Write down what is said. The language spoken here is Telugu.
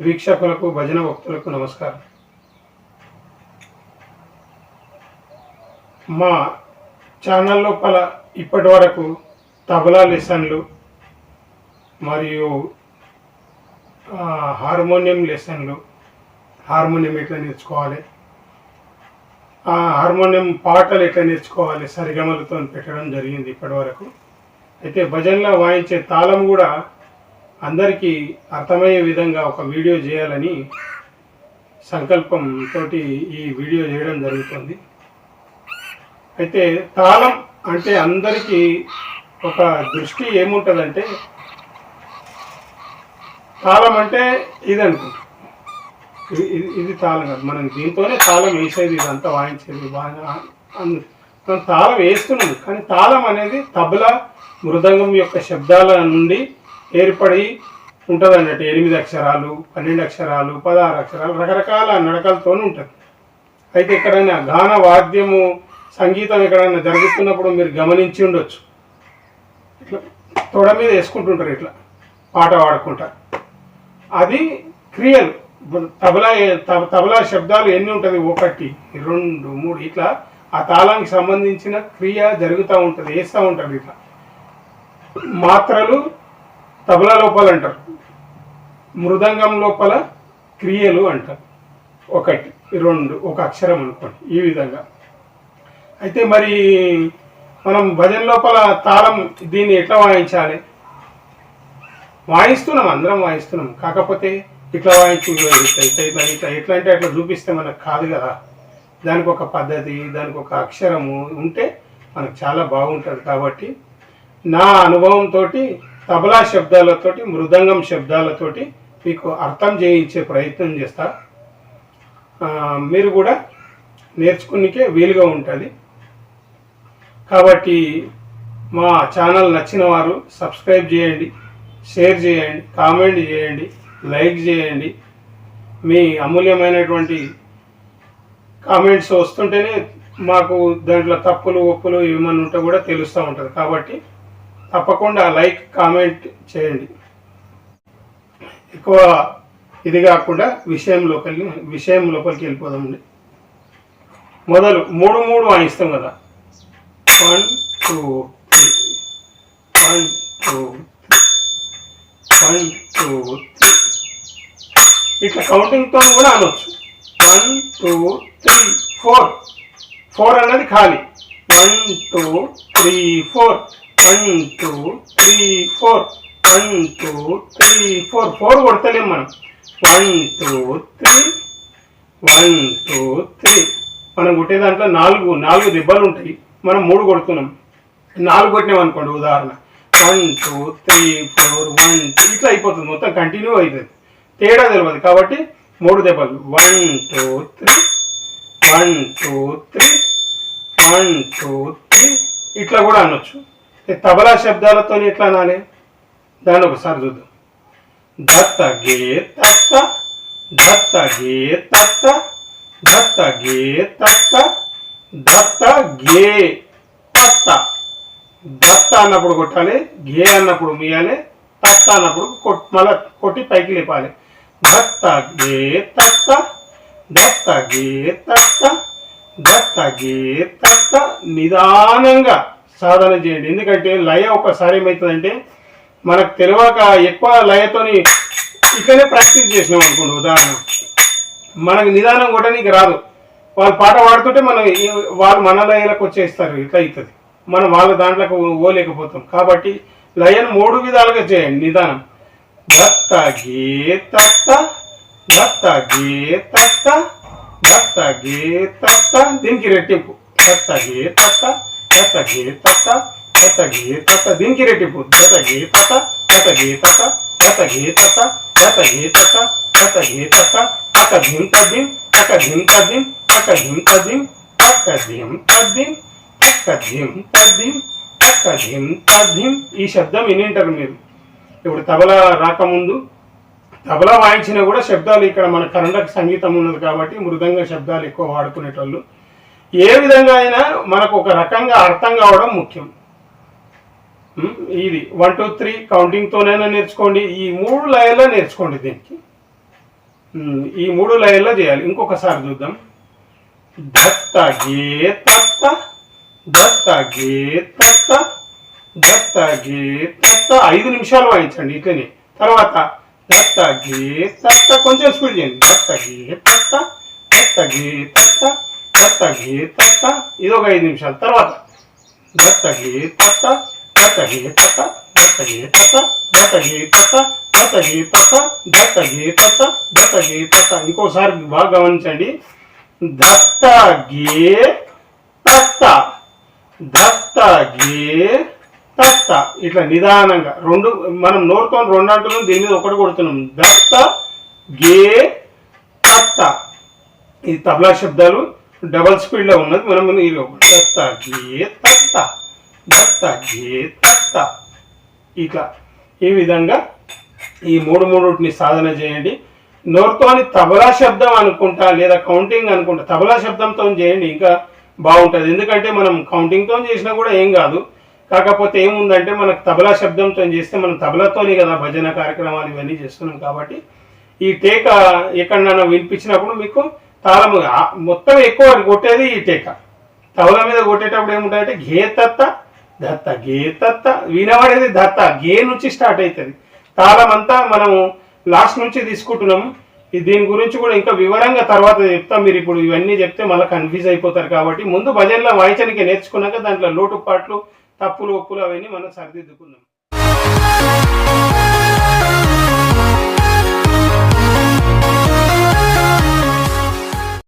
వీక్షకులకు భజన భక్తులకు నమస్కారం. మా ఛానల్ లోపల ఇప్పటి వరకు తబలా లెసన్లు మరియు హార్మోనియం లెసన్లు హార్మోనియం ఎట్లా నేర్చుకోవాలి ఆ హార్మోనియం పాటలు ఎట్లా నేర్చుకోవాలి సరిగమలతో పెట్టడం జరిగింది ఇప్పటి వరకు. అయితే భజనలో వాయించే తాళం కూడా అందరికీ అర్థమయ్యే విధంగా ఒక వీడియో చేయాలని సంకల్పంతో ఈ వీడియో చేయడం జరుగుతుంది. అయితే తాళం అంటే అందరికీ ఒక దృష్టి ఏముంటుందంటే తాళం అంటే ఇది అనుకుంటాం ఇది- తాళం కాదు. మనం దీంతోనే తాళం వేసేది ఇదంతా వాయించేది బాగా మనం తాళం వేస్తున్నాం. కానీ తాళం అనేది తబలా మృదంగం యొక్క శబ్దాల నుండి ఏర్పడి ఉంటుంది అన్నట్టు ఎనిమిది అక్షరాలు పన్నెండు అక్షరాలు పదహారు అక్షరాలు రకరకాల నడకలతో ఉంటుంది. అయితే ఎక్కడైనా గాన వాద్యము సంగీతం ఎక్కడైనా జరుగుతున్నప్పుడు మీరు గమనించి ఉండొచ్చు. ఇట్లా తొడ మీద వేసుకుంటుంటారు ఇట్లా. పాట పాడుకుంటారు అది క్రియలు. తబలా తబ- తబలా శబ్దాలు ఎన్ని ఉంటుంది? ఒకటి రెండు మూడు ఇట్లా ఆ తాళానికి సంబంధించిన క్రియ జరుగుతూ ఉంటుంది వేస్తూ ఉంటారు ఇట్లా. మాత్రలు తబలా లోపల అంటారు. మృదంగం లోపల క్రియలు అంటారు. ఒకటి రెండు ఒక అక్షరం అనుకోండి ఈ విధంగా. అయితే మరి మనం భజన లోపల తాళం దీన్ని ఎట్లా వాయించాలి? వాయిస్తున్నాం అందరం వాయిస్తున్నాం. కాకపోతే ఇట్లా వాయించు ఇట్లా ఇట్లా ఇట్లా ఎట్లా అంటే అట్లా చూపిస్తే మనకు కాదు కదా. దానికి ఒక పద్ధతి దానికి ఒక అక్షరము ఉంటే మనకు చాలా బాగుంటుంది కాబట్టి నా అనుభవంతో తబలా శబ్దాలతోటి మృదంగం శబ్దాలతోటి మీకు అర్థం చేయించే ప్రయత్నం చేస్తా. మీరు కూడా నేర్చుకునికే వీలుగా ఉంటుంది. కాబట్టి మా ఛానల్ నచ్చిన వారు సబ్స్క్రైబ్ చేయండి షేర్ చేయండి కామెంట్ చేయండి లైక్ చేయండి. మీ అమూల్యమైనటువంటి కామెంట్స్ వస్తుంటేనే మాకు దాంట్లో తప్పులు ఒప్పులు ఏమన్నా ఉంటే కూడా తెలుస్తూ ఉంటుంది. కాబట్టి తప్పకుండా లైక్ కామెంట్ చేయండి. ఎక్కువ ఇది కాకుండా విషయం లోపలికి విషయం లోపలికి వెళ్ళిపోదామండి. మొదలు మూడు మూడు వాయిస్తాం కదా. One two three. One two one two three. ఇట్లా కౌంటింగ్తో కూడా అనొచ్చు. One two three four. Four అన్నది ఖాళీ. One two three four. One two three four. One two three four. Four కొడతలేం మనం. One two three. One two three. మనం కొట్టే దాంట్లో నాలుగు నాలుగు దెబ్బలు ఉంటాయి. మనం మూడు కొడుతున్నాం. నాలుగు కొట్టినాం అనుకోండి ఉదాహరణ. One two three four one two. ఇట్లా అయిపోతుంది. మొత్తం కంటిన్యూ అవుతుంది తేడా తెలియదు కాబట్టి మూడు దెబ్బలు. One two three. One two three. One two three. ఇట్లా కూడా అనొచ్చు. తబలా శబ్దాలతో ఎట్లా నానే? దాన్ని ఒకసారి చూద్దాం. దత్త గే తత్త దత్త గే తత్త దత్త గే తత్త దత్త గే తత్త. దత్త అన్నప్పుడు కొట్టాలి గే అన్నప్పుడు మీయాలి తత్త అన్నప్పుడు కొట్ మళ్ళా కొట్టి పైకి లేపాలి. దత్త గే తత్త దత్త గే తత్త దత్త గే తత్త. నిదానంగా సాధన చేయండి. ఎందుకంటే లయ ఒకసారి ఏమవుతుందంటే మనకు తెలియక ఎక్కువ లయతోని ఇక్కడే ప్రాక్టీస్ చేసినాం అనుకోండి ఉదాహరణ. మనకు నిదానం కూడా నీకు రాదు. వాళ్ళు పాట పాడుతుంటే మనం వాళ్ళు మన లయలకు వచ్చేస్తారు ఇట్లా అవుతుంది. మనం వాళ్ళ దాంట్లోకి ఓలేకపోతాం కాబట్టి లయను మూడు విధాలుగా చేయండి నిదానం. దత్త గే తత్త దత్త గే తత్త దత్త గే తత్త దీనికి రెట్టింపు. దత్త గే తత్త దత్త గే తత్త దత్త దీనికి రెట్టింపు దత్త గే తత్త దత్త గే తత్త దత్త గే తత్త దత్త తక ధిం తదిం తక ధిం తదిం తక ధిం తదిం తక ధిం తదిం తక ధిం తదిం తక ధిం తదిం ఈ శబ్దం వినింటారు మీరు. ఇప్పుడు తబలా రాకముందు తబలా వాయించినా కూడా శబ్దాలు ఇక్కడ మన కర్ణాటక సంగీతం ఉన్నది కాబట్టి మృదంగ శబ్దాలు ఎక్కువ వాడుకునేటోళ్ళు. ఏ విధంగా అయినా మనకు ఒక రకంగా అర్థం కావడం ముఖ్యం. ఇది వన్ టూ త్రీ కౌంటింగ్తోనైనా నేర్చుకోండి. ఈ మూడు లయలో నేర్చుకోండి దీనికి. ఈ మూడు లైన్లో చేయాలి. ఇంకొకసారి చూద్దాం. దత్త గే తత్త దత్త గే తత్త దత్త గే తత్త. ఐదు నిమిషాలు వాయించండి ఇట్లనే. తర్వాత దత్త గే తత్త కొంచెం స్పీడ్ చేయండి. దత్త గే తత్త దత్త గే తత్త. దత్త తత్త ఇది ఒక ఐదు నిమిషాల తర్వాత దత్త తత్త దత్త తత్త దత్త తత్త దత్త తత్త దత్త తత్త దత్త తత్త దత్త తత్త ఇంకోసారి బాగా గమనించండి దత్త గే తత్త దత్త గే తత్త ఇట్లా నిదానంగా రెండు మనం నోరుతో రెండు అంటున్నాం దీని మీద ఒకటి కొడుతున్నాం దత్త గే తత్త ఈ తబలా శబ్దాలు డబల్ స్పీడ్లో ఉన్నది. మనం ఇది దత్త గే తత్త. దత్త ఘే తత్త. ఇట్లా. ఈ విధంగా ఈ మూడు మూడుని సాధన చేయండి. నోరుతోని తబలా శబ్దం అనుకుంటా లేదా కౌంటింగ్ అనుకుంటా తబలా శబ్దంతో చేయండి ఇంకా బాగుంటుంది. ఎందుకంటే మనం కౌంటింగ్తో చేసినా కూడా ఏం కాదు. కాకపోతే ఏముందంటే మనకు తబలా శబ్దంతో చేస్తే మనం తబలాతోని కదా భజన కార్యక్రమాలు ఇవన్నీ చేస్తున్నాం కాబట్టి ఈ టేక ఎక్కడైనా వినిపించినప్పుడు మీకు తాళము మొత్తం ఎక్కువ కొట్టేది ఈ టేక తవల మీద కొట్టేటప్పుడు ఏముంటాయంటే ఘే తత్త దత్త గే తత్త వినబడేది దత్త గే నుంచి స్టార్ట్ అవుతుంది తాళం అంతా మనము లాస్ట్ నుంచి తీసుకుంటున్నాం. దీని గురించి కూడా ఇంకా వివరంగా తర్వాత చెప్తాం. మీరు ఇప్పుడు ఇవన్నీ చెప్తే మళ్ళీ కన్ఫ్యూజ్ అయిపోతారు కాబట్టి ముందు భజనలో వాయించడానికి నేర్చుకున్నాక దాంట్లో లోటు పాట్లు తప్పులు ఒప్పులు అవన్నీ మనం సరిదిద్దుకుందాం